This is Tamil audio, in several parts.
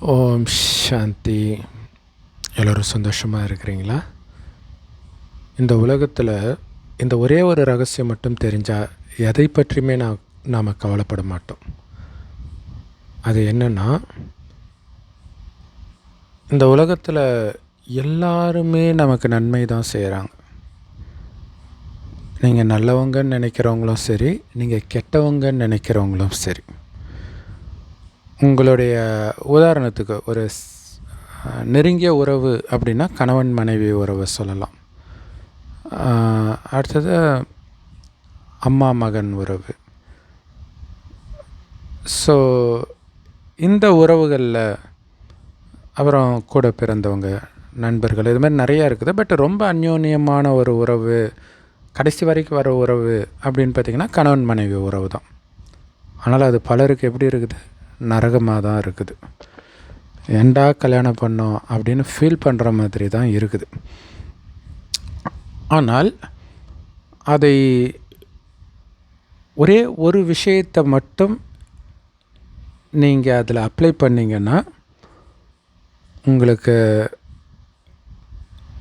ஓம் சாந்தி. எல்லோரும் சந்தோஷமாக இருக்கிறீங்களா? இந்த உலகத்தில் இந்த ஒரே ஒரு ரகசியம் மட்டும் தெரிஞ்சால் எதை பற்றியுமே நான் நாம் கவலைப்பட மாட்டோம். அது என்னென்னா இந்த உலகத்தில் எல்லாருமே நமக்கு நன்மை தான் செய்கிறாங்க நீங்கள் நல்லவங்கன்னு நினைக்கிறவங்களும் சரி நீங்கள் கெட்டவங்கன்னு நினைக்கிறவங்களும் சரி. உங்களுடைய உதாரணத்துக்கு ஒரு நெருங்கிய உறவு அப்படின்னா கணவன் மனைவி உறவை சொல்லலாம். அடுத்தது அம்மா மகன் உறவு. ஸோ இந்த உறவுகளில் அப்புறம் கூட பிறந்தவங்க நண்பர்கள் இது மாதிரி நிறையா இருக்குது. பட் ரொம்ப அந்யோன்யமான ஒரு உறவு கடைசி வரைக்கும் வர உறவு அப்படின்னு பார்த்திங்கன்னா கணவன் மனைவி உறவு தான். ஆனால் அது பலருக்கு எப்படி இருக்குது? நரகமாக தான் இருக்குது. ஏண்டா கல்யாணம் பண்ணோம் அப்படின்னு ஃபீல் பண்ணுற மாதிரி தான் இருக்குது. ஆனால் அதை ஒரே ஒரு விஷயத்தை மட்டும் நீங்கள் அதில் அப்ளை பண்ணிங்கன்னா உங்களுக்கு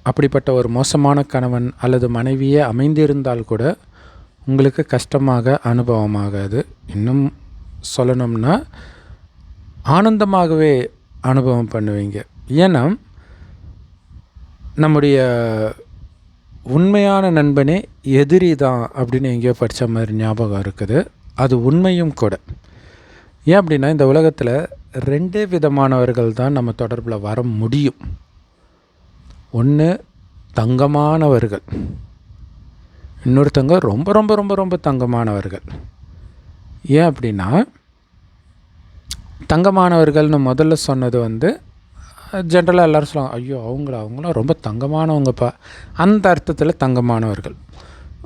அப்படிப்பட்ட ஒரு மோசமான கணவன் அல்லது மனைவியே அமைந்திருந்தால் கூட உங்களுக்கு கஷ்டமாக அனுபவமாகாது. இன்னும் சொல்லணும்னா ஆனந்தமாகவே அனுபவம் பண்ணுவீங்க. ஏன்னா நம்முடைய உண்மையான நண்பனே எதிரி தான் அப்படின்னு எங்கேயோ படித்த மாதிரி ஞாபகம் இருக்குது. அது உண்மையும் கூட. ஏன் அப்படின்னா இந்த உலகத்தில் ரெண்டே விதமானவர்கள் தான் நம்ம தொடர்பில் வர முடியும். ஒன்று தங்கமானவர்கள். இன்னொருத்தங்க ரொம்ப ரொம்ப ரொம்ப ரொம்ப தங்கமானவர்கள். ஏன் அப்படின்னா தங்கமானவர்கள்னு முதல்ல சொன்னது வந்து ஜென்ரலாக எல்லோரும் சொல்லுவாங்க ஐயோ அவங்களா அவங்களாம் ரொம்ப தங்கமானவங்கப்பா. அந்த அர்த்தத்தில் தங்கமானவர்கள்.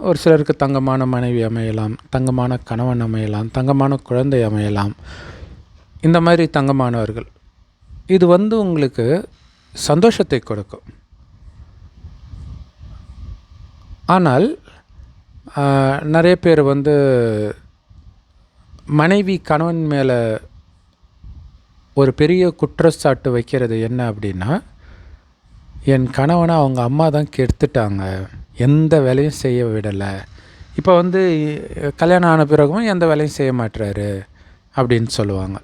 ஒரு சிலருக்கு தங்கமான மனைவி அமையலாம் தங்கமான கணவன் அமையலாம் தங்கமான குழந்தை அமையலாம். இந்த மாதிரி தங்கமானவர்கள். இது வந்து உங்களுக்கு சந்தோஷத்தை கொடுக்கும். ஆனால் நிறைய பேர் வந்து மனைவி கணவன் மேலே ஒரு பெரிய குற்றச்சாட்டு வைக்கிறது என்ன அப்படின்னா என் கணவனை அவங்க அம்மா தான் கெடுத்துட்டாங்க. எந்த வேலையும் செய்ய விடலை. இப்போ வந்து கல்யாணம் ஆன பிறகும் எந்த வேலையும் செய்ய மாட்டுறாரு அப்படின்னு சொல்லுவாங்க.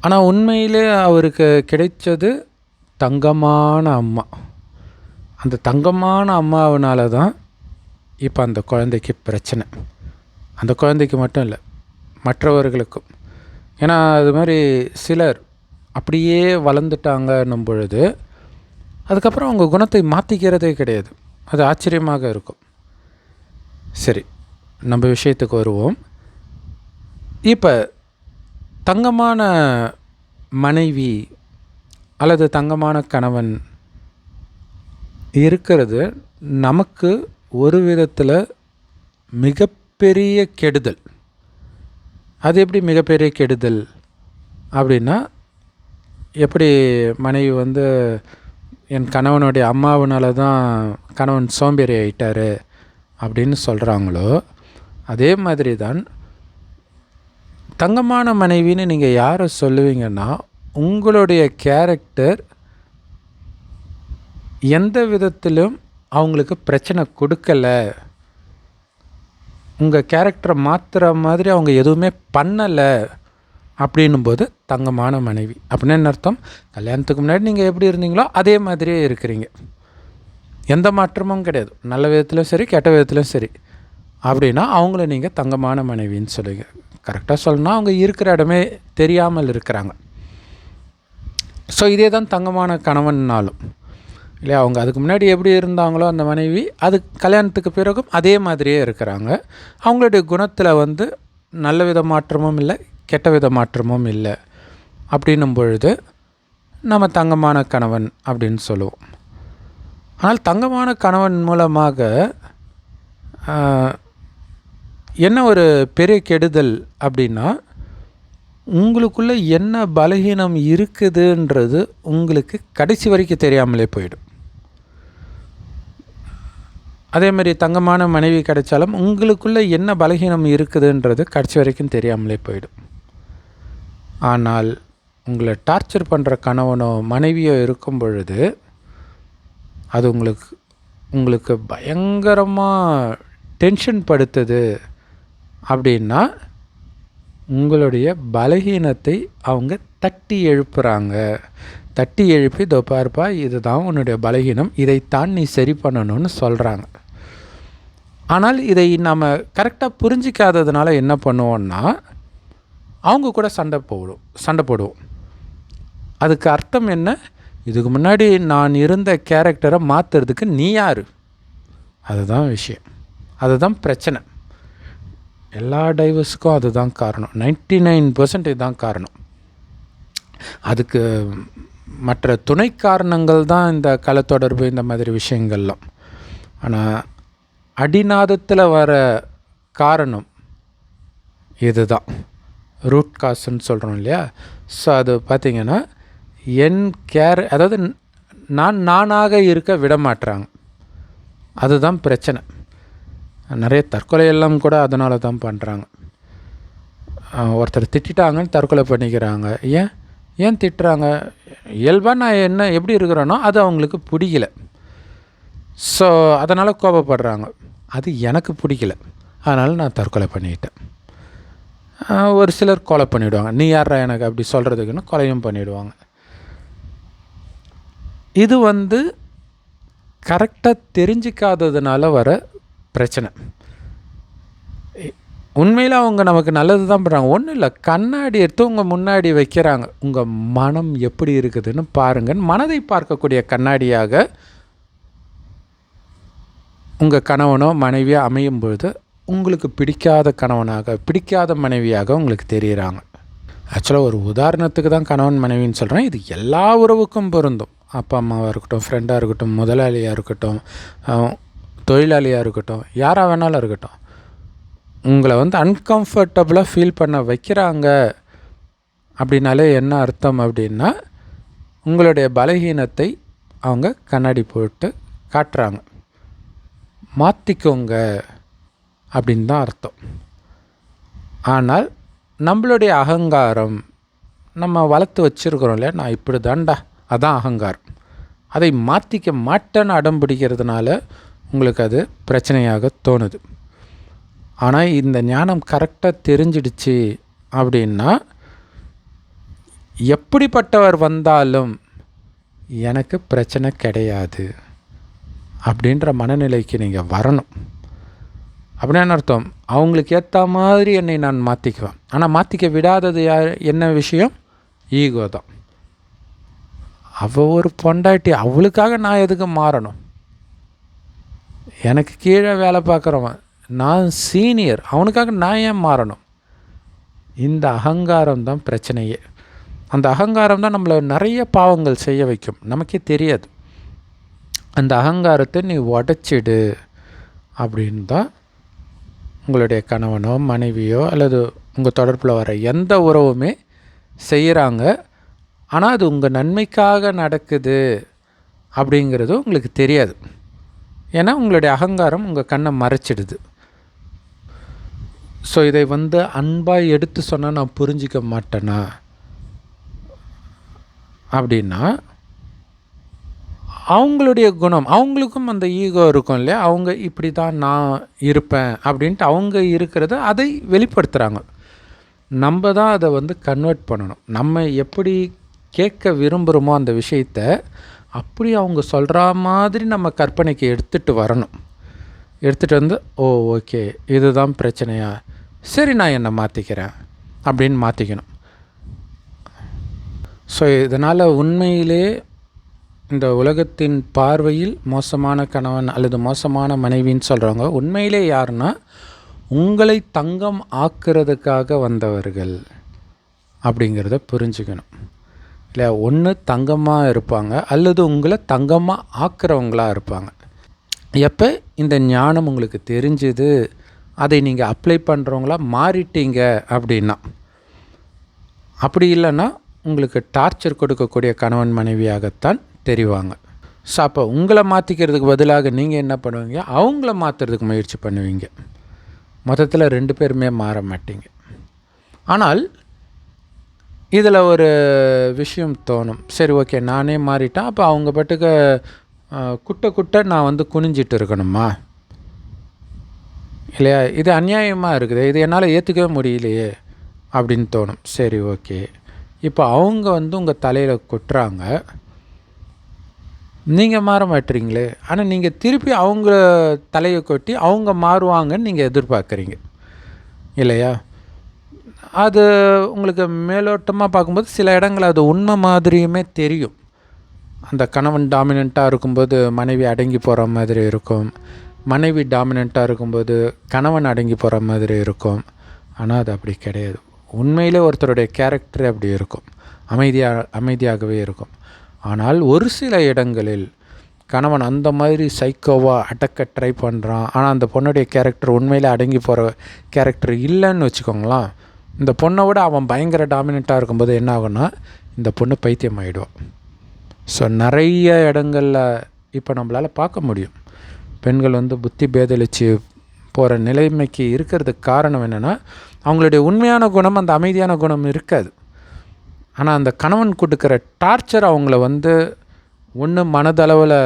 ஆனால் உண்மையிலே அவருக்கு கிடைச்சது தங்கமான அம்மா. அந்த தங்கமான அம்மாவனால தான் இப்போ அந்த குழந்தைக்கு பிரச்சனை. அந்த குழந்தைக்கு மட்டும் இல்லை மற்றவர்களுக்கும். ஏன்னா அது மாதிரி சிலர் அப்படியே வளர்ந்துட்டாங்கன்னும் பொழுது அதுக்கப்புறம் அவங்க குணத்தை மாற்றிக்கிறதே கிடையாது. அது ஆச்சரியமாக இருக்கும். சரி நம்ம விஷயத்துக்கு வருவோம். இப்போ தங்கமான மனைவி அல்லது தங்கமான கணவன் இருக்கிறது நமக்கு ஒரு விதத்தில் மிகப்பெரிய கெடுதல். அது எப்படி மிகப்பெரிய கெடுதல் அப்படின்னா எப்படி மனைவி வந்து என் கணவனுடைய அம்மாவனால தான் கணவன் சோம்பேறி ஆயிட்டார் அப்படின்னு சொல்கிறாங்களோ அதே மாதிரி தான் தங்கமான மனைவின்னு நீங்கள் யாரை சொல்லுவீங்கன்னா உங்களுடைய கேரக்டர் எந்த விதத்திலும் அவங்களுக்கு பிரச்சனை கொடுக்கல. உங்கள் கேரக்டரை மாற்றுற மாதிரி அவங்க எதுவுமே பண்ணலை அப்படின்னும்போது தங்கமான மனைவி. அப்படின்னு என்ன அர்த்தம்? கல்யாணத்துக்கு முன்னாடி நீங்கள் எப்படி இருந்தீங்களோ அதே மாதிரியே இருக்கிறீங்க. எந்த மாற்றமும் கிடையாது. நல்ல விதத்திலும் சரி கெட்ட விதத்திலும் சரி. அப்படின்னா அவங்கள நீங்கள் தங்கமான மனைவின்னு சொல்லுங்க. கரெக்டாக சொல்லணும்னா அவங்க இருக்கிற இடமே தெரியாமல் இருக்கிறாங்க. ஸோ இதே தான் தங்கமான கணவன்னாலும். இல்லையா? அவங்க அதுக்கு முன்னாடி எப்படி இருந்தாங்களோ அந்த மனைவி அது கல்யாணத்துக்கு பிறகும் அதே மாதிரியே இருக்கிறாங்க. அவங்களுடைய குணத்தில் வந்து நல்ல வித மாற்றமும் இல்லை கெட்ட வித மாற்றமும் இல்லை. அப்படின்னும் பொழுது நம்ம தங்கமான கணவன் அப்படின்னு சொல்லுவோம். ஆனால் தங்கமான கணவன் மூலமாக என்ன ஒரு பெரிய கெடுதல் அப்படின்னா உங்களுக்குள்ளே என்ன பலகீனம் இருக்குதுன்றது உங்களுக்கு கடைசி வரைக்கும் தெரியாமலே போயிடும். அதே மாதிரி தங்கமான மனைவி கிடைச்சாலும் உங்களுக்குள்ளே என்ன பலகீனம் இருக்குதுன்றது கடைசி வரைக்கும் தெரியாமலே போயிடும். ஆனால் உங்களை டார்ச்சர் பண்ணுற கணவனோ மனைவியோ இருக்கும் பொழுது அது உங்களுக்கு உங்களுக்கு பயங்கரமாக டென்ஷன் படுத்துது அப்படின்னா உங்களுடைய பலகீனத்தை அவங்க தட்டி எழுப்புகிறாங்க தட்டி எழுப்பி இதோ பார்ப்பா இதுதான் உன்னுடைய பலகீனம் இதைத்தான் நீ சரி பண்ணணும்னு சொல்கிறாங்க ஆனால் இதை நம்ம கரெக்டாக புரிஞ்சிக்காததுனால என்ன பண்ணுவோன்னா அவங்க கூட சண்டை போடும் சண்டை போடுவோம். அதுக்கு அர்த்தம் என்ன? இதுக்கு முன்னாடி நான் இருந்த கேரக்டரை மாற்றுறதுக்கு நீ யார்? அதுதான் விஷயம். அதுதான் பிரச்சனை. எல்லா டைவர்ஸுக்கும் அதுதான் காரணம். நைன்டி நைன் பர்சன்ட் இதுதான் காரணம். அதுக்கு மற்ற துணை காரணங்கள் தான் இந்த கலத்தொடர்பு இந்த மாதிரி விஷயங்கள்லாம். ஆனால் அடிநாதத்தில் வர காரணம் இதுதான். ரூட் காசுன்னு சொல்கிறோம் இல்லையா? ஸோ அது பார்த்திங்கன்னா என் கேர் அதாவது நான் நானாக இருக்க விடமாட்டுறாங்க அதுதான் பிரச்சனை. நிறைய தற்கொலை எல்லாம் கூட அதனால தான் பண்ணுறாங்க ஒருத்தர் திட்டாங்கன்னு தற்கொலை பண்ணிக்கிறாங்க. ஏன்? ஏன் திட்டுறாங்க? இயல்பாக நான் என்ன எப்படி இருக்கிறேனோ அது அவங்களுக்கு பிடிக்கல. ஸோ அதனால் கோபப்படுறாங்க. அது எனக்கு பிடிக்கல. அதனால் நான் தற்கொலை பண்ணிக்கிட்டேன் ஒரு சிலர் கொலை பண்ணிவிடுவாங்க நீ யாரா எனக்கு அப்படி சொல்கிறதுக்குன்னு கொலையும் பண்ணிவிடுவாங்க இது வந்து கரெக்டாக தெரிஞ்சிக்காததுனால வர பிரச்சனை. உண்மையில் அவங்க நமக்கு நல்லது தான் பண்ணுறாங்க ஒன்றும் இல்லை கண்ணாடி எடுத்து உங்கள் முன்னாடி வைக்கிறாங்க. உங்கள் மனம் எப்படி இருக்குதுன்னு பாருங்கன்னு மனதை பார்க்கக்கூடிய கண்ணாடியாக உங்கள் கணவனோ மனைவியோ அமையும் பொழுது உங்களுக்கு பிடிக்காத கணவனாக பிடிக்காத மனைவியாக உங்களுக்கு தெரிகிறாங்க ஆக்சுவலாக ஒரு உதாரணத்துக்கு தான் கணவன் மனைவின்னு சொல்கிறேன் இது எல்லா உறவுக்கும் பொருந்தும். அப்பா அம்மாவாக இருக்கட்டும் ஃப்ரெண்டாக இருக்கட்டும் முதலாளியாக இருக்கட்டும் தொழிலாளியாக இருக்கட்டும் யாராக வேணாலும் இருக்கட்டும். உங்களை வந்து அன்கம்ஃபர்டபுளாக ஃபீல் பண்ண வைக்கிறாங்க அப்படின்னாலே என்ன அர்த்தம் அப்படின்னா உங்களுடைய பலகீனத்தை அவங்க கண்ணாடி போட்டு காட்டுறாங்க. மாற்றிக்கோங்க அப்படின்னு தான் அர்த்தம். ஆனால் நம்மளுடைய அகங்காரம் நம்ம வளர்த்து வச்சுருக்குறோம் இல்லையா? நான் இப்படி தாண்டா அதான் அகங்காரம். அதை மாற்றிக்க மாட்டேன்னு அடம் பிடிக்கிறதுனால உங்களுக்கு அது பிரச்சனையாக தோணுது. ஆனால் இந்த ஞானம் கரெக்டாக தெரிஞ்சிடுச்சு அப்படின்னா எப்படிப்பட்டவர் வந்தாலும் எனக்கு பிரச்சனை கிடையாது. அப்படின்ற மனநிலைக்கு நீங்கள் வரணும். அப்படின்னு அர்த்தம்? அவங்களுக்கு ஏற்ற மாதிரி என்னை நான் மாற்றிக்குவேன் ஆனால் மாற்றிக்க விடாதது யார்? என்ன விஷயம்? ஈகோ தான். அவள் ஒரு பொண்டாட்டி அவளுக்காக நான் எதுக்கு மாறணும்? எனக்கு கீழே வேலை பார்க்குறவன் நான் சீனியர் அவனுக்காக நான் ஏன் மாறணும்? இந்த அகங்காரம் தான் பிரச்சனையே. அந்த அகங்காரம் தான் நம்மளை நிறைய பாவங்கள் செய்ய வைக்கும். நமக்கே தெரியாது. அந்த அகங்காரத்தை நீ உடச்சிடு அப்படின்னு தான் உங்களுடைய கணவனோ மனைவியோ அல்லது உங்கள் தொடர்பில் வர எந்த உறவுமே செய்கிறாங்க ஆனால் அது உங்கள் நன்மைக்காக நடக்குது அப்படிங்கிறது உங்களுக்கு தெரியாது. ஏன்னா உங்களுடைய அகங்காரம் உங்கள் கண்ணை மறைச்சிடுது. ஸோ இதை வந்து அன்பாக எடுத்து சொன்னால் நான் புரிஞ்சிக்க மாட்டேனா? அப்படின்னா அவங்களுடைய குணம் அவங்களுக்கும் அந்த ஈகோ இருக்கும் இல்லையா? அவங்க இப்படி தான் நான் இருப்பேன் அப்படின்ட்டு அவங்க இருக்கிறத அதை வெளிப்படுத்துகிறாங்க நம்ம தான் அதை வந்து கன்வெர்ட் பண்ணணும். நம்ம எப்படி கேட்க விரும்புகிறோமோ அந்த விஷயத்த அப்படி அவங்க சொல்கிற மாதிரி நம்ம கற்பனைக்கு எடுத்துகிட்டு வரணும். எடுத்துகிட்டு வந்து ஓ ஓகே இதுதான் பிரச்சனையா? சரி நான் என்னை மாற்றிக்கிறேன் அப்படின்னு மாற்றிக்கணும் ஸோ இதனால் உண்மையிலே இந்த உலகத்தின் பார்வையில் மோசமான கணவன் அல்லது மோசமான மனைவின்னு சொல்கிறவங்க உண்மையிலே யாருன்னா உங்களை தங்கம் ஆக்கிறதுக்காக வந்தவர்கள் அப்படிங்கிறத புரிஞ்சுக்கணும். இல்லை ஒன்று தங்கமாக இருப்பாங்க அல்லது உங்களை தங்கமாக ஆக்கிறவங்களாக இருப்பாங்க. எப்போ? இந்த ஞானம் உங்களுக்கு தெரிஞ்சுது அதை நீங்கள் அப்ளை பண்ணுறவங்களா மாறிட்டீங்க அப்படின்னா. அப்படி இல்லைன்னா உங்களுக்கு டார்ச்சர் கொடுக்கக்கூடிய கணவன் மனைவியாகத்தான் தெரிவாங்க. ஸோ அப்போ உங்களை மாற்றிக்கிறதுக்கு பதிலாக நீங்கள் என்ன பண்ணுவீங்க? அவங்கள மாற்றுறதுக்கு முயற்சி பண்ணுவீங்க. மொத்தத்தில் ரெண்டு பேருமே மாற மாட்டீங்க. ஆனால் இதில் ஒரு விஷயம் தோணும். சரி ஓகே நானே மாறிட்டேன். அப்போ அவங்க பாட்டுக்கு குட்டை குட்ட குட்ட நான் வந்து குனிஞ்சிட்டு இருக்கணுமா? இல்லையா? இது அநியாயமாக இருக்குது. இது என்னால் ஏற்றுக்கவே முடியலையே அப்படின்னு தோணும். சரி ஓகே. இப்போ அவங்க வந்து உங்கள் தலையில் கொட்டுறாங்க. நீங்கள் மாற மாட்டுறீங்களே ஆனால் நீங்கள் திருப்பி அவங்க தலையை கொட்டி அவங்க மாறுவாங்கன்னு நீங்கள் எதிர்பார்க்குறீங்க. இல்லையா? அது உங்களுக்கு மேலோட்டமாக பார்க்கும்போது சில இடங்கள் அது உண்மை மாதிரியுமே தெரியும். அந்த கணவன் டாமினண்ட்டாக இருக்கும்போது மனைவி அடங்கி போகிற மாதிரி இருக்கும். மனைவி டாமினண்ட்டாக இருக்கும்போது கணவன் அடங்கி போகிற மாதிரி இருக்கும். ஆனால் அது அப்படி கிடையாது. உண்மையிலே ஒருத்தருடைய கேரக்டர் அப்படி இருக்கும். அமைதியாக அமைதியாகவே இருக்கும். ஆனால் ஒரு சில இடங்களில் கணவன் அந்த மாதிரி சைக்கோவாக அடக்க ட்ரை பண்ணுறான் ஆனால் அந்த பொண்ணுடைய கேரக்டர் உண்மையில் அடங்கி போகிற கேரக்டர் இல்லைன்னு வச்சுக்கோங்களேன். இந்த பொண்ணை விட அவன் பயங்கர டாமினண்ட்டாக இருக்கும்போது என்ன ஆகும்னா இந்த பொண்ணு பைத்தியம் ஆகிடுவான் ஸோ நிறைய இடங்களில் இப்போ நம்மளால் பார்க்க முடியும். பெண்கள் வந்து புத்தி பேதளிச்சு போகிற நிலைமைக்கு இருக்கிறதுக்கு காரணம் என்னென்னா அவங்களுடைய உண்மையான குணம் அந்த அமைதியான குணம் இருக்காது. ஆனால் அந்த கணவன் கொடுக்குற டார்ச்சர் அவங்கள வந்து ஒன்று மனதளவில்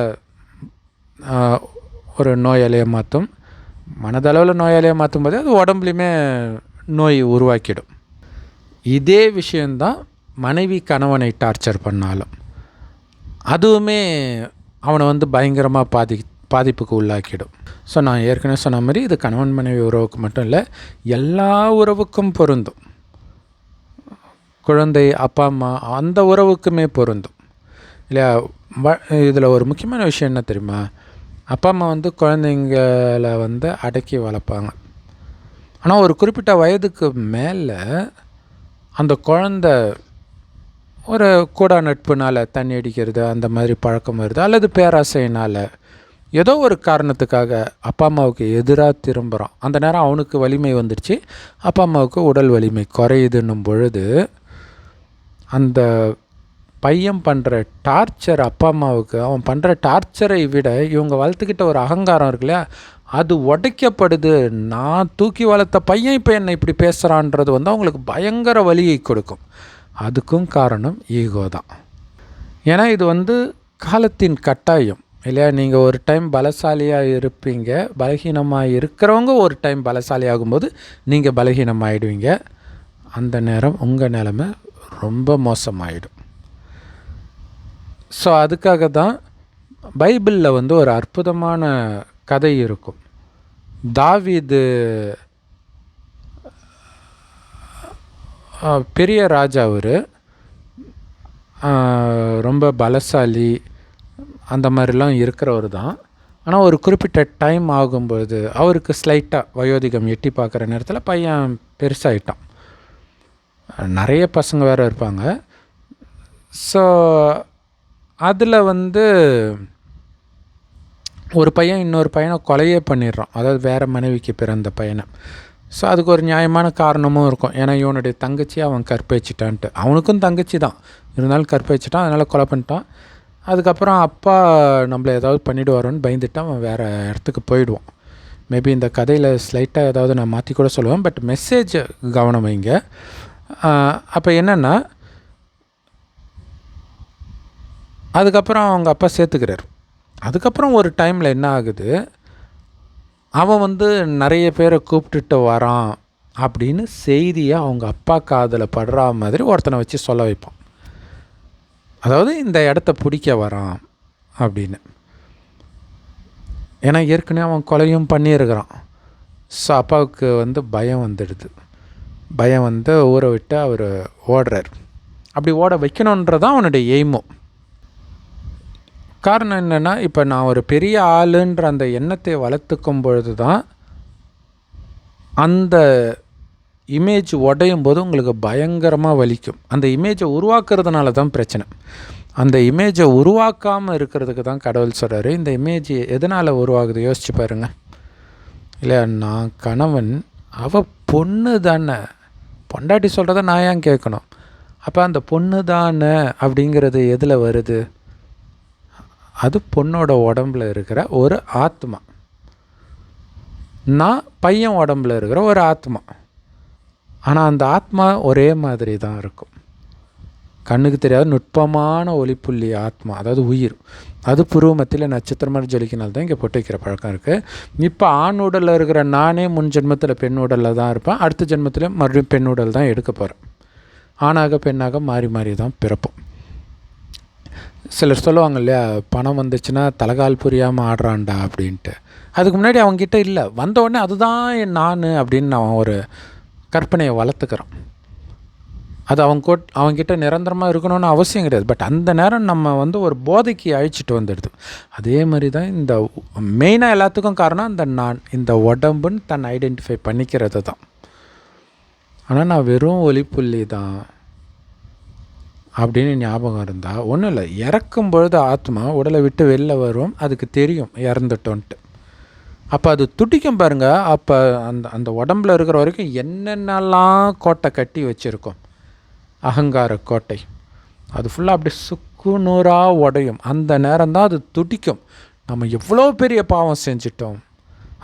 ஒரு நோயாளியை மாற்றும் மனதளவில் நோயாளியை மாற்றும் போது அது உடம்புலையுமே நோய் உருவாக்கிடும். இதே விஷயந்தான் மனைவி கணவனை டார்ச்சர் பண்ணாலும். அதுவுமே அவனை வந்து பயங்கரமாக பாதி பாதிப்புக்கு உள்ளாக்கிடும். ஸோ நான் ஏற்கனவே சொன்ன மாதிரி இது கணவன் மனைவி உறவுக்கு மட்டும் இல்லை எல்லா உறவுக்கும் பொருந்தும். குழந்தை அப்பா அம்மா அந்த உறவுக்குமே பொருந்தும். இல்லையா? வ இதில் ஒரு முக்கியமான விஷயம் என்ன தெரியுமா? அப்பா அம்மா வந்து குழந்தைங்கள வந்து அடக்கி வளர்ப்பாங்க. ஆனால் ஒரு குறிப்பிட்ட வயதுக்கு மேலே அந்த குழந்த ஒரு கூடா நட்புனால் தண்ணி அடிக்கிறது அந்த மாதிரி பழக்கம் வருது. அல்லது பேராசையினால் ஏதோ ஒரு காரணத்துக்காக அப்பா அம்மாவுக்கு எதிராக திரும்புகிறான் அந்த நேரம் அவனுக்கு வலிமை வந்துடுச்சு அப்பா அம்மாவுக்கு உடல் வலிமை குறையுதுன்னும் பொழுது அந்த பையன் பண்ணுற டார்ச்சர் அப்பா அம்மாவுக்கு அவன் பண்ணுற டார்ச்சரை விட இவங்க வளர்த்துக்கிட்ட ஒரு அகங்காரம் இருக்கு இல்லையா? அது உடைக்கப்படுது. நான் தூக்கி வளர்த்த பையன் இப்போ என்னை இப்படி பேசுகிறான்றது வந்து அவங்களுக்கு பயங்கர வலியை கொடுக்கும். அதுக்கும் காரணம் ஈகோ தான். ஏன்னா இது வந்து காலத்தின் கட்டாயம் இல்லையா? நீங்கள் ஒரு டைம் பலசாலியாக இருப்பீங்க. பலகீனமாக இருக்கிறவங்க ஒரு டைம் பலசாலி ஆகும்போது நீங்கள் பலகீனமாகிடுவீங்க அந்த நேரம் உங்கள் நிலமை ரொம்ப மோசமாயிடும். ஸோ அதுக்காக தான் பைபிளில் வந்து ஒரு அற்புதமான கதை இருக்கும். தாவிது பெரிய ராஜா அவர் ரொம்ப பலசாலி அந்த மாதிரிலாம் இருக்கிறவர் தான். ஆனால் ஒரு குறிப்பிட்ட டைம் ஆகும்பொழுது அவருக்கு ஸ்லைட்டாக வயோதிகம் எட்டி பார்க்குற நேரத்தில் பையன் பெருசாயிட்டான். நிறைய பசங்க வேறு இருப்பாங்க. ஸோ அதில் வந்து ஒரு பையன் இன்னொரு பையனை கொலையே பண்ணிடுறான். அதாவது வேறு மனைவிக்கு பிறந்த பையனை. ஸோ அதுக்கு ஒரு நியாயமான காரணமும் இருக்கும். ஏன்னா இவனுடைய தங்கச்சி அவன் கற்பழிச்சிட்டான்ட்டு. அவனுக்கும் தங்கச்சி தான். இருந்தாலும் கற்பழிச்சிட்டான் அதனால் கொலை பண்ணிட்டான். அதுக்கப்புறம் அப்பா நம்மளை ஏதாவது பண்ணிவிடுவாரோன்னு பயந்துட்டு அவன் வேறு இடத்துக்கு போயிடுவான். மேபி இந்த கதையில் ஸ்லைட்டாக ஏதாவது நான் மாற்றி கூட சொல்லுவேன். பட் மெசேஜ் கவனம் வைங்க. அப்போ என்னென்னா அதுக்கப்புறம் அவங்க அப்பா சேர்த்துக்கிறார். அதுக்கப்புறம் ஒரு டைமில் என்ன ஆகுது? அவன் வந்து நிறைய பேரை கூப்பிட்டுட்டு வரான் அப்படின்னு செய்தியை அவங்க அப்பா காதில் படுற மாதிரி ஒருத்தனை வச்சு சொல்ல வைப்பான். அதாவது இந்த இடத்த பிடிக்க வரான் அப்படின்னு. ஏன்னா ஏற்கனவே அவன் கொலையும் பண்ணியிருக்கிறான். ஸோ அப்பாவுக்கு வந்து பயம் வந்துடுது. பயம் வந்து ஊரை விட்டு அவர் ஓடுறார். அப்படி ஓட வைக்கணுன்றதான் அவனுடைய எய்மும் காரணம் என்னென்னா இப்போ நான் ஒரு பெரிய ஆளுன்ற அந்த எண்ணத்தை வளர்த்துக்கும் பொழுது தான் அந்த இமேஜ் உடையும் போது உங்களுக்கு பயங்கரமாக வலிக்கும். அந்த இமேஜை உருவாக்குறதுனால தான் பிரச்சனை. அந்த இமேஜை உருவாக்காமல் இருக்கிறதுக்கு தான் கடவுள் சொல்கிறாரு இந்த இமேஜ் எதனால் உருவாகுது? யோசிச்சு பாருங்கள் இல்லை நான் கணவன் அவ பொண்ணு தானே பொண்டாட்டி சொல்கிறத நான் ஏன் கேட்கணும்? அப்போ அந்த பொண்ணு தானே அப்படிங்கிறது எதில் வருது? அது பொண்ணோட உடம்புல இருக்கிற ஒரு ஆத்மா. நான் பையன் உடம்புல இருக்கிற ஒரு ஆத்மா. ஆனால் அந்த ஆத்மா ஒரே மாதிரி தான் இருக்கும். கண்ணுக்கு தெரியாத நுட்பமான ஒளிப்புள்ளி ஆத்மா அதாவது உயிர். அது புருவமத்தில் நட்சத்திரம் மாதிரி ஜொலிக்கினால தான் இங்கே பொட்டு வைக்கிற பழக்கம் இருக்குது இப்போ ஆண் உடலில் இருக்கிற நானே முன் ஜென்மத்தில் பெண் உடலில் தான் இருப்பேன். அடுத்த ஜென்மத்தில் மறுபடியும் பெண் உடல் தான் எடுக்க போகிறேன் ஆணாக பெண்ணாக மாறி மாறி தான் பிறப்போம். சிலர் சொல்லுவாங்க இல்லையா பணம் வந்துச்சுன்னா தலகால் புரியாமல் ஆடுறான்டா அப்படின்ட்டு. அதுக்கு முன்னாடி அவங்ககிட்ட இல்லை. வந்த அதுதான் என் நான் அப்படின்னு நான் ஒரு கற்பனையை வளர்த்துக்கிறோம். அது அவங்க கோட் அவங்ககிட்ட நிரந்தரமாக இருக்கணும்னு அவசியம் கிடையாது. பட் அந்த நேரம் நம்ம வந்து ஒரு போதைக்கு அழிச்சிட்டு வந்துடுது. அதே மாதிரி தான் இந்த மெயினாக எல்லாத்துக்கும் காரணம் இந்த நான் இந்த உடம்புன்னு தன் ஐடென்டிஃபை பண்ணிக்கிறது தான். ஆனால் நான் வெறும் ஒலிப்புள்ளி தான் அப்படின்னு ஞாபகம் இருந்தால் ஒன்றும் இல்லை. இறக்கும் பொழுது ஆத்மா உடலை விட்டு வெளில வரும். அதுக்கு தெரியும் இறந்துட்டோன்ட்டு. அப்போ அது துடிக்கும் பாருங்க. அப்போ அந்த அந்த உடம்புல இருக்கிற வரைக்கும் என்னென்னலாம் கோட்டை கட்டி வச்சுருக்கோம். அகங்கார கோட்டை. அது ஃபுல்லாக அப்படி சுக்குநூறாக உடையும். அந்த நேரம் தான் அது துடிக்கும். நம்ம எவ்வளோ பெரிய பாவம் செஞ்சிட்டோம்.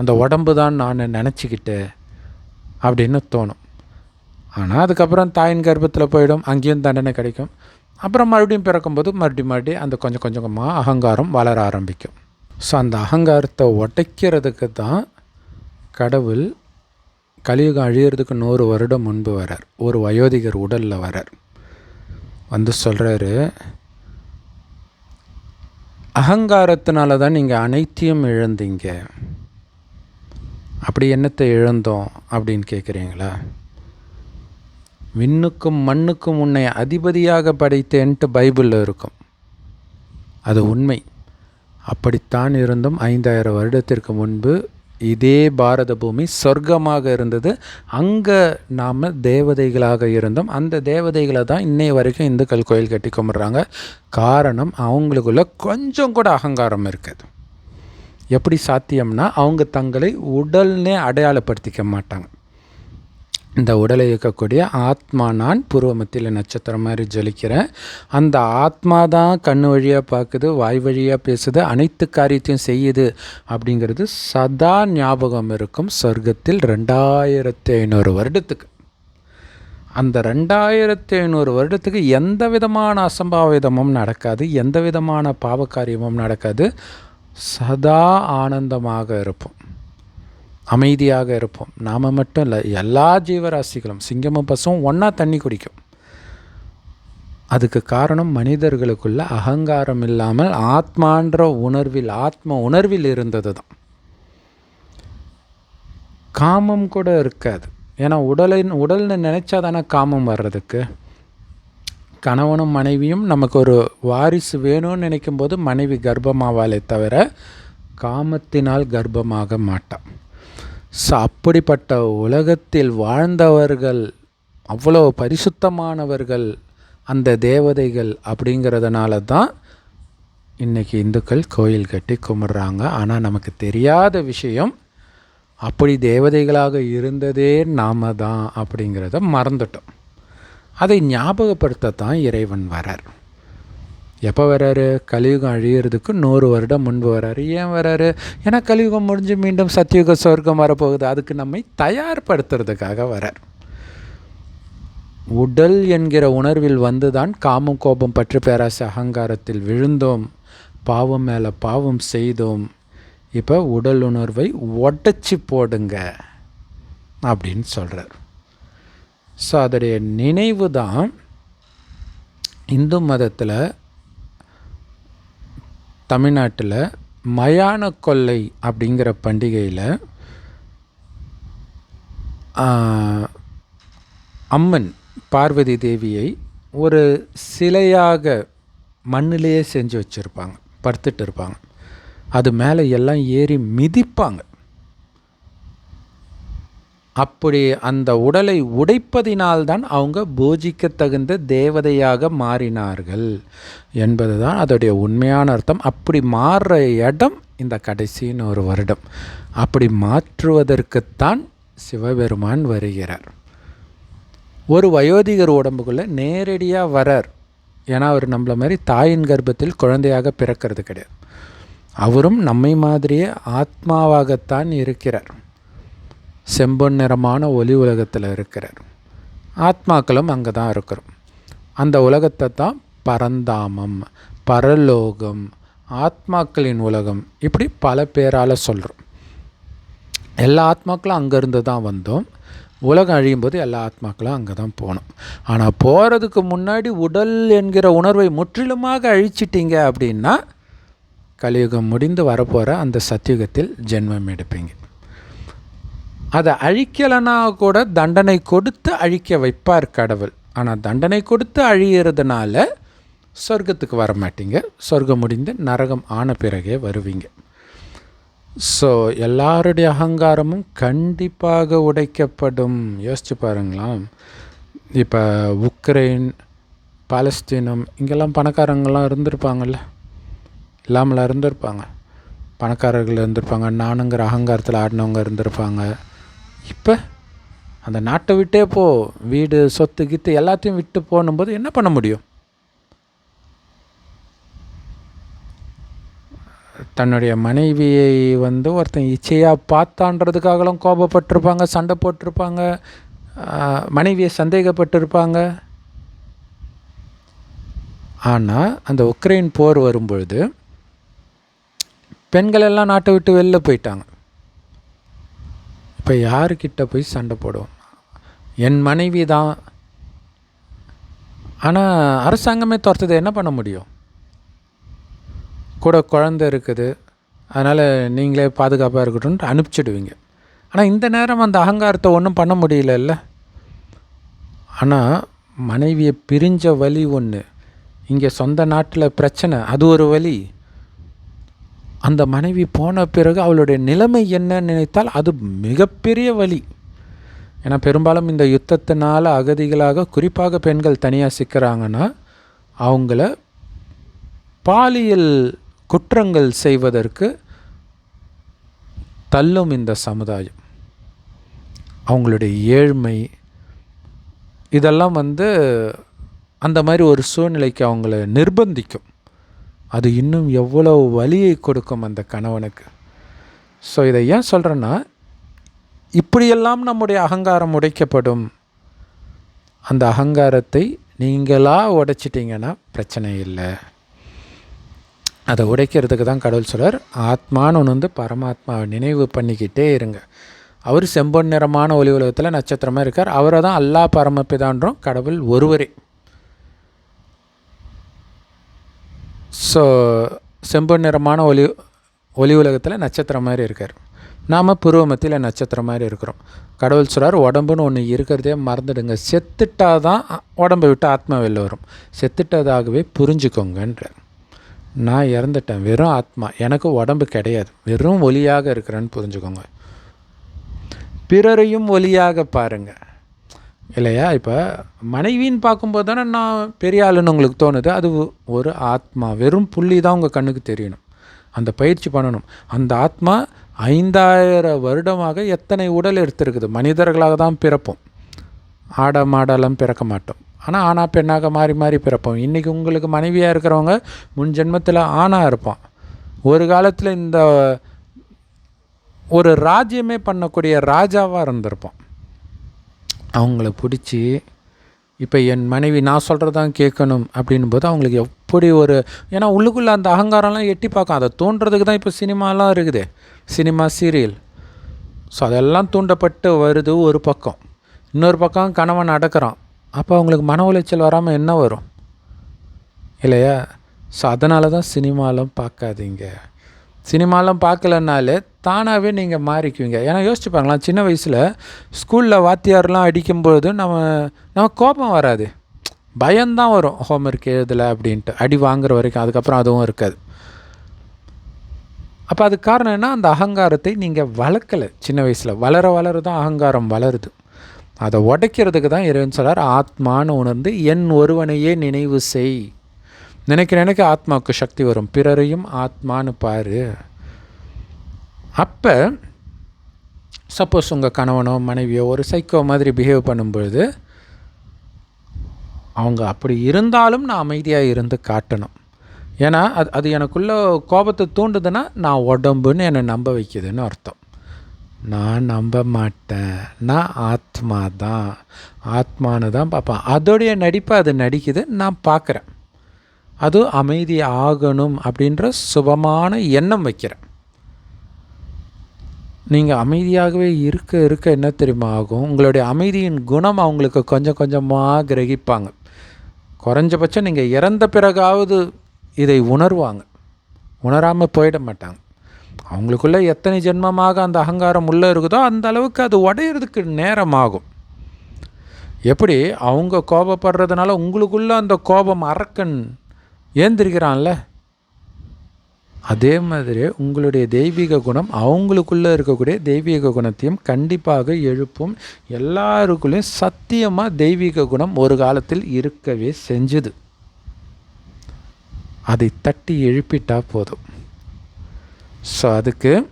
அந்த உடம்பு தான் நான் நினச்சிக்கிட்டு அப்படின்னு தோணும். ஆனால் அதுக்கப்புறம் தாயின் கர்ப்பத்தில் போயிடும். அங்கேயும் தண்டனை கிடைக்கும். அப்புறம் மறுபடியும் பிறக்கும்போது மறுபடியும் மறுபடியும் அந்த கொஞ்சம் கொஞ்சமாக அகங்காரம் வளர ஆரம்பிக்கும். ஸோ அந்த அகங்காரத்தை உடைக்கிறதுக்கு தான் கடவுள் கலியுகம் அழியிறதுக்கு நூறு வருடம் முன்பு வரார். ஒரு வயோதிகர் உடலில் வரார். வந்து சொல்கிறாரு அகங்காரத்தினால தான் நீங்கள் அனைத்தையும் இழந்தீங்க. அப்படி என்னத்தை இழந்தோம்? அப்படின்னு கேட்குறீங்களா விண்ணுக்கும் மண்ணுக்கும் உன்னை அதிபதியாக படைத்தேன்ட்டு பைபிளில் இருக்கும். அது உண்மை. அப்படித்தான் இருந்தும் ஐந்தாயிரம் வருடத்திற்கு முன்பு இதே பாரத பூமி சொர்க்கமாக இருந்தது. அங்கே நாம் தேவதைகளாக இருந்தோம். அந்த தேவதைகளை தான் இன்னைய வரைக்கும் இந்துக்கள் கோயில் கட்டி கும்பிட்றாங்க. காரணம் அவங்களுக்குள்ள கொஞ்சம் கூட அகங்காரம் இருக்குது. எப்படி சாத்தியம்னா அவங்க தங்களை உடல்னே அடையாளப்படுத்திக்க மாட்டாங்க. இந்த உடலை இயக்கக்கூடிய ஆத்மா நான் பூர்வமத்தியில் நட்சத்திரம் மாதிரி ஜொலிக்கிறேன். அந்த ஆத்மா தான் கண் வழியாக பார்க்குது வாய் வழியாக பேசுது அனைத்து காரியத்தையும் செய்யுது அப்படிங்கிறது சதா ஞாபகம் இருக்கும் சொர்க்கத்தில் ரெண்டாயிரத்தி ஐநூறு வருடத்துக்கு. அந்த ரெண்டாயிரத்தி ஐநூறு வருடத்துக்கு எந்த விதமான அசம்பாவிதமும் நடக்காது எந்த விதமான பாவக்காரியமும் நடக்காது. சதா ஆனந்தமாக இருப்போம். அமைதியாக இருப்போம். நாம் மட்டும் இல்லை எல்லா ஜீவராசிகளும் சிங்கமும் பசும் ஒன்றா தண்ணி குடிக்கும். அதுக்கு காரணம் மனிதர்களுக்குள்ள அகங்காரம் இல்லாமல் ஆத்மான்ற உணர்வில் ஆத்ம உணர்வில் இருந்தது தான் காமம் கூட இருக்காது. ஏன்னா உடலின் உடல்னு நினச்சா தானே காமம் வர்றதுக்கு? கணவனும் மனைவியும் நமக்கு ஒரு வாரிசு வேணும்னு நினைக்கும் போது மனைவி கர்ப்பமாவாலே தவிர காமத்தினால் கர்ப்பமாக மாட்டான். ஸோ அப்படிப்பட்ட உலகத்தில் வாழ்ந்தவர்கள் அவ்வளோ பரிசுத்தமானவர்கள் அந்த தேவதைகள் அப்படிங்கிறதுனால தான் இன்றைக்கி இந்துக்கள் கோயில் கட்டி கும்பிட்றாங்க. ஆனால் நமக்கு தெரியாத விஷயம் அப்படி தேவதைகளாக இருந்ததே நாம தான் அப்படிங்கிறத மறந்துட்டோம். அதை ஞாபகப்படுத்த தான் இறைவன் வரார். எப்போ வராரு? கலியுகம் அழியிறதுக்கு நூறு வருடம் முன்பு வராரு. ஏன் வராரு? ஏன்னா கலியுகம் முடிஞ்சு மீண்டும் சத்தியுக சொர்க்கம் வரப்போகுது. அதுக்கு நம்மை தயார்படுத்துறதுக்காக வரார். உடல் என்கிற உணர்வில் வந்துதான் காமம் கோபம் பற்று பேராசை அகங்காரத்தில் விழுந்தோம். பாவம் மேலே பாவம் செய்தோம். இப்போ உடல் உணர்வை ஒட்டச்சி போடுங்க அப்படின்னு சொல்கிறார் ஸோ அதோடைய நினைவு தான் இந்து மதத்தில் தமிழ்நாட்டில் மயான கொள்ளை அப்படிங்கிற பண்டிகையில் அம்மன் பார்வதி தேவியை ஒரு சிலையாக மண்ணிலேயே செஞ்சு வச்சுருப்பாங்க படுத்துட்டு இருப்பாங்க. அது மேலே எல்லாம் ஏறி மிதிப்பாங்க. அப்படி அந்த உடலை உடைப்பதினால்தான் அவங்க பூஜிக்க தகுந்த தேவதையாக மாறினார்கள் என்பது தான் அதோடைய உண்மையான அர்த்தம். அப்படி மாறுற இடம் இந்த கடைசின்னு ஒரு வருடம். அப்படி மாற்றுவதற்குத்தான் சிவபெருமான் வருகிறார். ஒரு வயோதிகர் உடம்புக்குள்ளே நேரடியாக வரார். ஏன்னா அவர் நம்மள மாதிரி தாயின் கர்ப்பத்தில் குழந்தையாக பிறக்கிறது கிடையாது. அவரும் நம்மை மாதிரியே ஆத்மாவாகத்தான் இருக்கிறார். செம்பொன் நிறமான ஒளி உலகத்தில் இருக்கிறார். ஆத்மாக்களும் அங்கே தான் இருக்கிறோம். அந்த உலகத்தை தான் பரந்தாமம் பரலோகம் ஆத்மாக்களின் உலகம் இப்படி பல பேரால் சொல்கிறோம் எல்லா ஆத்மாக்களும் அங்கேருந்து தான் வந்தோம். உலகம் அழியும் போது எல்லா ஆத்மாக்களும் அங்கே தான் போகணும் ஆனால் போகிறதுக்கு முன்னாடி உடல் என்கிற உணர்வை முற்றிலுமாக அழிச்சிட்டிங்க அப்படின்னா கலியுகம் முடிந்து வரப்போகிற அந்த சத்தியுகத்தில் ஜென்மம் எடுப்பீங்க. அதை அழிக்கலைன்னா கூட தண்டனை கொடுத்து அழிக்க வைப்பார் கடவுள். ஆனால் தண்டனை கொடுத்து அழியிறதுனால சொர்க்கத்துக்கு வர மாட்டீங்க. சொர்க்கம் முடிந்து நரகம் ஆன பிறகே வருவீங்க. ஸோ எல்லாருடைய அகங்காரமும் கண்டிப்பாக உடைக்கப்படும். யோசிச்சு பாருங்களாம் இப்போ உக்ரைன் பாலஸ்தீனம் இங்கெல்லாம் பணக்காரங்களாம் இருந்திருப்பாங்கல்ல? இல்லாமலாம் இருந்திருப்பாங்க. பணக்காரர்கள் இருந்திருப்பாங்க. நானுங்கிற அகங்காரத்தில் ஆடினவங்க இருந்திருப்பாங்க. இப்போ அந்த நாட்டை விட்டே போ வீடு சொத்து கித்து எல்லாத்தையும் விட்டு போகும்போது என்ன பண்ண முடியும்? தன்னுடைய மனைவியை வந்து ஒருத்தன் இச்சையாக பார்த்தான்றதுக்காகலாம் கோபப்பட்டிருப்பாங்க சண்டை போட்டிருப்பாங்க மனைவியை சந்தேகப்பட்டிருப்பாங்க. ஆனால் அந்த உக்ரைன் போர் வரும்பொழுது பெண்கள் எல்லாம் நாட்டை விட்டு வெளில போயிட்டாங்க. இப்போ யாருக்கிட்ட போய் சண்டை போடுவோம்? என் மனைவி தான். ஆனால் அரசாங்கமே துரத்துது. என்ன பண்ண முடியும்? கூட குழந்த இருக்குது. அதனால் நீங்களே பாதுகாப்பாக இருக்கட்டும்னு அனுப்பிச்சிடுவீங்க. ஆனால் இந்த நேரம் அந்த அகங்காரத்தை ஒன்றும் பண்ண முடியலல்ல. ஆனால் மனைவியை பிரிஞ்ச வழி ஒன்று இங்கே சொந்த நாட்டில் பிரச்சனை. அது ஒரு வழி. அந்த மனைவி போன பிறகு அவளுடைய நிலைமை என்ன நினைத்தால் அது மிகப்பெரிய வழி ஏன்னா பெரும்பாலும் இந்த யுத்தத்தினால் அகதிகளாக குறிப்பாக பெண்கள் தனியாக சிக்கிறாங்கன்னா அவங்கள பாலியல் குற்றங்கள் செய்வதற்கு தள்ளும் இந்த சமுதாயம். அவங்களுடைய ஏழ்மை இதெல்லாம் வந்து அந்த மாதிரி ஒரு சூழ்நிலைக்கு அவங்கள நிர்பந்திக்கும். அது இன்னும் எவ்வளோ வலியை கொடுக்கும் அந்த கணவனுக்கு. ஸோ இதை ஏன் சொல்கிறேன்னா இப்படியெல்லாம் நம்முடைய அகங்காரம் உடைக்கப்படும். அந்த அகங்காரத்தை நீங்களாக உடைச்சிட்டிங்கன்னா பிரச்சனை இல்லை. அதை உடைக்கிறதுக்கு தான் கடவுள் சொல்கிறார் ஆத்மான்னு ஒன்று வந்து பரமாத்மாவை நினைவு பண்ணிக்கிட்டே இருங்க. அவர் செம்பொன் நிறமான ஒளி உலகத்தில் நட்சத்திரமாக இருக்கார். அவரை தான் அல்லா பரமபிதான்றோம் கடவுள் ஒருவரே. ஸோ செம்பு நிறமான ஒளி ஒளி உலகத்தில் நட்சத்திரம் மாதிரி இருக்கார். நாம் புருவமத்தில் நட்சத்திரம் மாதிரி இருக்கிறோம். கடவுள் சொல்கிறார் உடம்புன்னு ஒன்று இருக்கிறதே மறந்துடுங்க. செத்துட்டா தான் உடம்பை விட்டு ஆத்மா வெளில வரும். செத்துட்டதாகவே புரிஞ்சுக்கோங்கன்றார். நான் இறந்துட்டேன். வெறும் ஆத்மா. எனக்கு உடம்பு கிடையாது. வெறும் ஒலியாக இருக்கிறேன்னு புரிஞ்சுக்கோங்க. பிறரையும் ஒலியாக பாருங்கள் இல்லையா? இப்போ மனைவின்னு பார்க்கும்போது தானே நான் பெரிய ஆளுன்னு உங்களுக்கு தோணுது. அது ஒரு ஆத்மா வெறும் புள்ளி தான் உங்கள் கண்ணுக்கு தெரியணும். அந்த பயிற்சி பண்ணணும். அந்த ஆத்மா ஐந்தாயிரம் வருடமாக எத்தனை உடல் எடுத்திருக்குது? மனிதர்களாக தான் பிறப்போம். ஆட மாடெல்லாம் பிறக்க மாட்டோம். ஆனால் ஆணா பெண்ணாக மாறி மாறி பிறப்போம். இன்றைக்கி உங்களுக்கு மனைவியாக இருக்கிறவங்க முன் ஜென்மத்தில் ஆணாக இருப்பான். ஒரு காலத்தில் இந்த ஒரு ராஜ்யமே பண்ணக்கூடிய ராஜாவாக இருந்திருப்போம் அவங்கள பிடிச்சி இப்போ என் மனைவி நான் சொல்கிறதான் கேட்கணும் அப்படின் போது அவங்களுக்கு எப்படி ஒரு ஏன்னா உள்ளுக்குள்ளே அந்த அகங்காரம்லாம் எட்டி பார்க்கும். அதை தூண்டுறதுக்கு தான் இப்போ சினிமாலாம் இருக்குது. Cinema serial. ஸோ அதெல்லாம் தூண்டப்பட்டு வருது ஒரு பக்கம். இன்னொரு பக்கம் கணவன் அடக்கிறான். அப்போ அவங்களுக்கு மன உளைச்சல் வராமல் என்ன வரும்? இல்லையா? ஸோ அதனால தான் சினிமாலாம் பார்க்காதீங்க. சினிமாலாம் பார்க்கலனாலே தானாகவே நீங்கள் மாறிக்குவீங்க. ஏன்னா யோசிச்சு பார்க்கலாம் சின்ன வயசில் ஸ்கூலில் வாத்தியார்லாம் அடிக்கும்போது நம்ம நம்ம கோபம் வராது. பயம்தான் வரும். ஹோம்ஒர்க் எழுதலை அப்படின்ட்டு. அடி வாங்குற வரைக்கும் அதுக்கப்புறம் அதுவும் இருக்காது. அப்போ அது காரணம் என்ன? அந்த அகங்காரத்தை நீங்கள் வளர்க்கலை. சின்ன வயசில். வளர வளர தான் அகங்காரம் வளருது. அதை உடைக்கிறதுக்கு தான் இறைவன் சொல்லார் ஆத்மான்னு உணர்ந்து என் ஒருவனையே நினைவு செய். நினைக்க நினைக்க ஆத்மாவுக்கு சக்தி வரும். பிறரையும் ஆத்மான்னு பாரு. அப்போ சப்போஸ் உங்கள் கணவனோ மனைவியோ ஒரு சைக்கோ மாதிரி பிஹேவ் பண்ணும்பொழுது அவங்க அப்படி இருந்தாலும் நான் அமைதியாக இருந்து காட்டணும். ஏன்னா அது அது எனக்குள்ளே கோபத்தை தூண்டுதுன்னா நான் உடம்புன்னு என்னை நம்ப வைக்குதுன்னு அர்த்தம். நான் நம்ப மாட்டேன். நான் ஆத்மா தான் ஆத்மானு தான் பார்ப்பேன். அதோடைய நடிப்பை அது நடிக்குது நான் பார்க்குறேன். அது அமைதி ஆகணும் அப்படின்ற சுபமான எண்ணம் வைக்கிறேன் நீங்கள் அமைதியாகவே இருக்க இருக்க என்ன தெரியுமா ஆகும்? உங்களுடைய அமைதியின் குணம் அவங்களுக்கு கொஞ்சம் கொஞ்சமாக கிரகிப்பாங்க. குறைஞ்சபட்சம் நீங்கள் இறந்த பிறகாவது இதை உணர்வாங்க. உணராமல் போயிட மாட்டாங்க. அவங்களுக்குள்ளே எத்தனை ஜென்மமாக அந்த அகங்காரம் உள்ளே இருக்குதோ அந்த அளவுக்கு அது உடையிறதுக்கு நேரம் ஆகும். எப்படி? அவங்க கோபப்படுறதுனால உங்களுக்குள்ளே அந்த கோபம் அரக்கன் ஏந்திருக்கிறான்ல? அதே மாதிரி உங்களுடைய தெய்வீக குணம் அவங்களுக்குள்ளே இருக்கக்கூடிய தெய்வீக குணத்தையும் கண்டிப்பாக எழுப்பும். எல்லாருக்குள்ளேயும் சத்தியமாக தெய்வீக குணம் ஒரு காலத்தில் இருக்கவே செஞ்சுது. அதை தட்டி எழுப்பிட்டா போதும். ஸோ அதுக்கு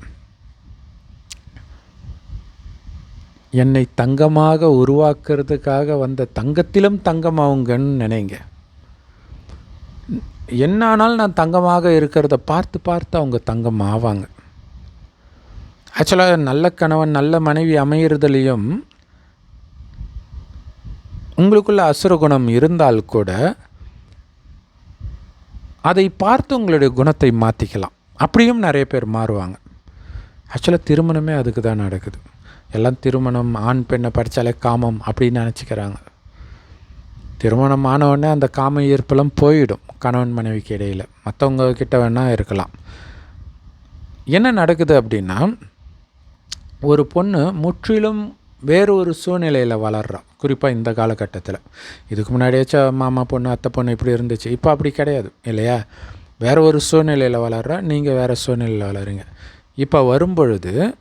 என்னை தங்கமாக உருவாக்குறதுக்காக வந்த தங்கத்திலும் தங்கமாகுங்கன்னு நினைங்க. என்ன ஆனாலும் நான் தங்கமாக இருக்கிறத பார்த்து பார்த்து அவங்க தங்கம் ஆவாங்க. ஆக்சுவலாக நல்ல கணவன் நல்ல மனைவி அமையிறதுலேயும் உங்களுக்குள்ள அசுர குணம் இருந்தால் கூட அதை பார்த்து உங்களுடைய குணத்தை மாற்றிக்கலாம் அப்படியும் நிறைய பேர் மாறுவாங்க. ஆக்சுவலாக திருமணமே அதுக்கு தான் நடக்குது. எல்லாம் திருமணம் ஆண் பெண்ணை படித்தாலே காமம் அப்படின்னு நினச்சிக்கிறாங்க. திருமணம் ஆனவுடனே அந்த காம ஈர்ப்பெல்லாம் போயிடும் கணவன் மனைவிக்கு இடையில். மற்றவங்க கிட்ட வேணால் இருக்கலாம். என்ன நடக்குது அப்படின்னா ஒரு பொண்ணு முற்றிலும் வேறு ஒரு சூழ்நிலையில் வளர்றா. குறிப்பாக இந்த காலகட்டத்தில். இதுக்கு முன்னாடியாச்சும் மாமா பொண்ணு அத்தை பொண்ணு இப்படி இருந்துச்சு. இப்போ அப்படி கிடையாது இல்லையா? வேறு ஒரு சூழ்நிலையில் வளர்றா நீங்கள் வேறு சூழ்நிலையில் வளருங்க. இப்போ வரும்பொழுது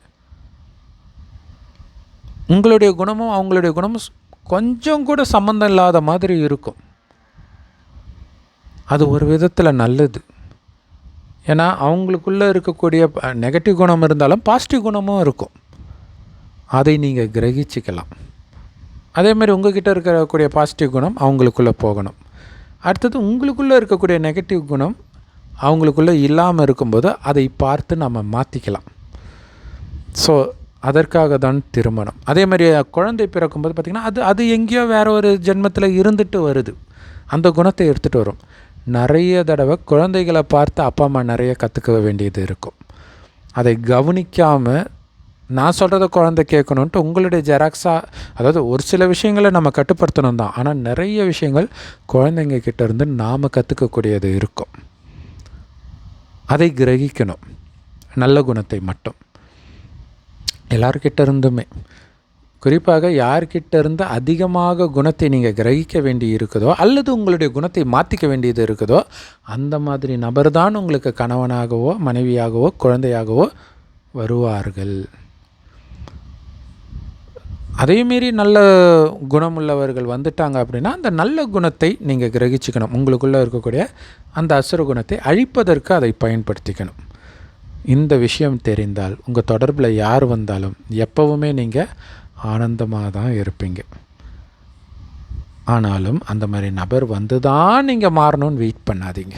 உங்களுடைய குணமும் அவங்களுடைய குணமும் கொஞ்சம் கூட சம்மந்தம் இல்லாத மாதிரி இருக்கும். அது ஒரு விதத்தில் நல்லது. ஏன்னா அவங்களுக்குள்ளே இருக்கக்கூடிய நெகட்டிவ் குணம் இருந்தாலும் பாசிட்டிவ் குணமும் இருக்கும். அதை நீங்கள் கிரகிச்சிக்கலாம். அதேமாதிரி உங்ககிட்ட இருக்கக்கூடிய பாசிட்டிவ் குணம் அவங்களுக்குள்ளே போகணும். அடுத்தது உங்களுக்குள்ளே இருக்கக்கூடிய நெகட்டிவ் குணம் அவங்களுக்குள்ளே இல்லாமல் இருக்கும்போது அதை பார்த்து நம்ம மாற்றிக்கலாம் ஸோ அதற்காக தான் திருமணம். அதே மாதிரி குழந்தை பிறக்கும்போது பார்த்திங்கன்னா அது அது எங்கேயோ வேறு ஒரு ஜென்மத்தில் இருந்துட்டு வருது. அந்த குணத்தை எடுத்துகிட்டு வரும். நிறைய தடவை குழந்தைகளை பார்த்து அப்பா அம்மா நிறைய கற்றுக்க வேண்டியது இருக்கும். அதை கவனிக்காமல் நான் சொல்கிறத குழந்தை கேட்கணுன்ட்டு உங்களுடைய ஜெராக்ஸாக அதாவது ஒரு சில விஷயங்களை நம்ம கட்டுப்படுத்தணும் தான். ஆனால் நிறைய விஷயங்கள் குழந்தைங்க கிட்டேருந்து நாம் கற்றுக்கக்கூடியது இருக்கும். அதை கிரகிக்கணும். நல்ல குணத்தை மட்டும். எல்லார்கிட்ட இருந்துமே குறிப்பாக யார்கிட்ட இருந்து அதிகமாக குணத்தை நீங்கள் கிரகிக்க வேண்டி இருக்குதோ அல்லது உங்களுடைய குணத்தை மாற்றிக்க வேண்டியது இருக்குதோ அந்த மாதிரி நபர் தான் உங்களுக்கு கணவனாகவோ மனைவியாகவோ குழந்தையாகவோ வருவார்கள். அதேமாரி நல்ல குணமுள்ளவர்கள் வந்துட்டாங்க அப்படின்னா அந்த நல்ல குணத்தை நீங்கள் கிரகிச்சிக்கணும். உங்களுக்குள்ளே இருக்கக்கூடிய அந்த அசுர குணத்தை அழிப்பதற்கு அதை பயன்படுத்திக்கணும். இந்த விஷயம் தெரிந்தால் உங்கள் தொடர்பில் யார் வந்தாலும் எப்போவுமே நீங்கள் ஆனந்தமாக தான் இருப்பீங்க. ஆனாலும் அந்த மாதிரி நபர் வந்து தான் நீங்கள் மாறணும்னு வெயிட் பண்ணாதீங்க.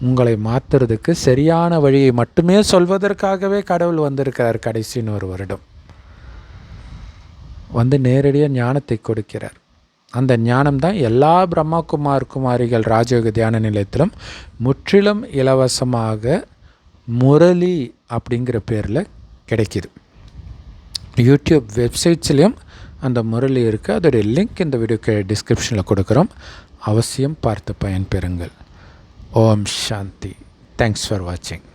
உங்களை மாற்றுறதுக்கு சரியான வழியை மட்டுமே சொல்வதற்காகவே கடவுள் வந்திருக்கிறார் கடைசின்னு ஒரு வருடம். வந்து நேரடியாக ஞானத்தை கொடுக்கிறார். அந்த ஞானம் தான் எல்லா பிரம்மா குமார் குமாரிகள் ராஜயோக தியான நிலையத்திலும் முற்றிலும் இலவசமாக முரளி அப்படிங்கிற பேரில் கிடைக்கிது. யூடியூப் வெப்சைட்ஸ்லேயும் அந்த முரளி இருக்குது அதோடைய லிங்க் இந்த வீடியோக்கு டிஸ்கிரிப்ஷனில் கொடுக்குறோம். அவசியம் பார்த்து பயன்பெறுங்கள். ஓம் சாந்தி. தேங்க்ஸ் ஃபார் வாட்சிங்